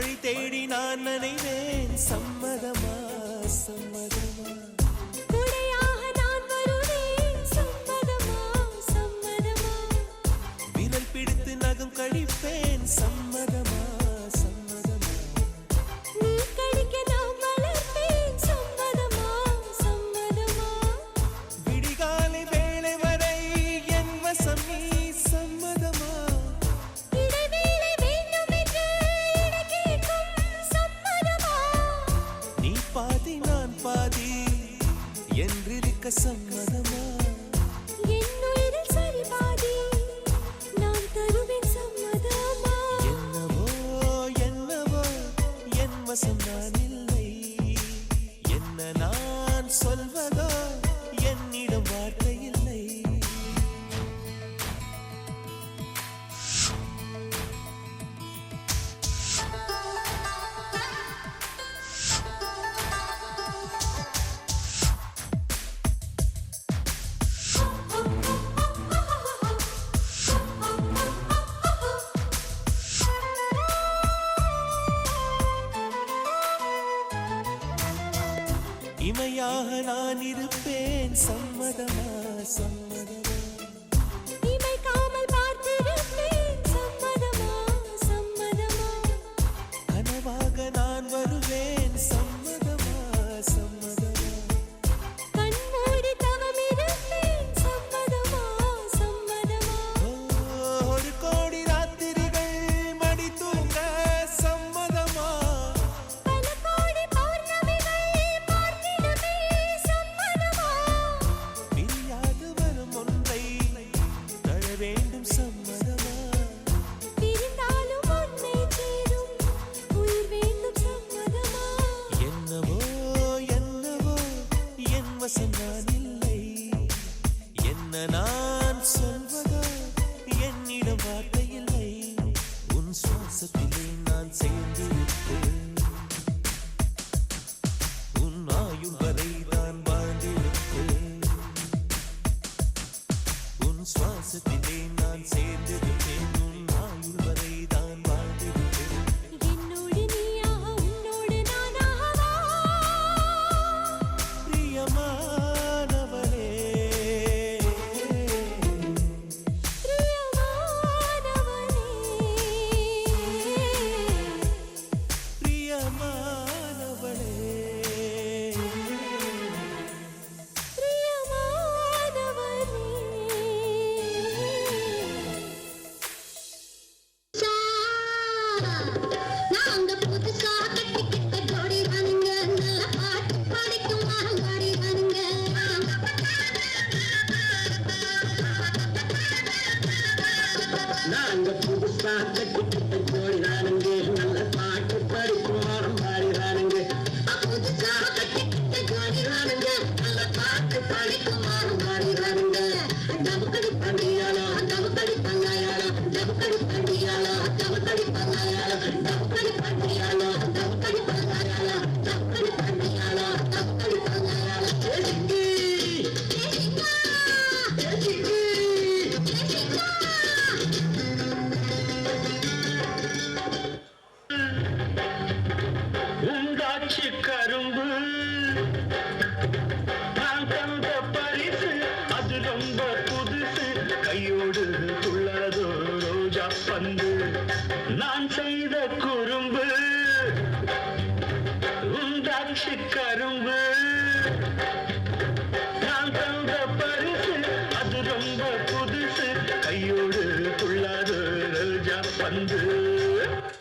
வழி தேடி நான் நினைவேன். சம்மதமா சம்மதம்? என்றிருக்க சம்மதமா? என்னுயிரில் சரி பாதி நான் தருவேன் சம்மதமா? என்னவோ என்னவோ என் வசந்தா இமையாக நான் இருப்பேன். சம்மதமா சம்மதமா? விசுவாசம் நான் இல்லை என்ன நான் சொல்வதோ என்னிடம் வார்த்தை இல்லை உன் சுவாசத்திலே நான் சேர்ந்து உன் ஆயுள் வரை தான் வாழ்ந்திருப்பேன். உன் சுவாசத்தில் பார்க்க நல்ல பாட்டு படிக்கும் கையோடு உள்ளதோ ரோஜா பந்து. நான் செய்த குறும்பு உண்டாட்சி கரும்பு.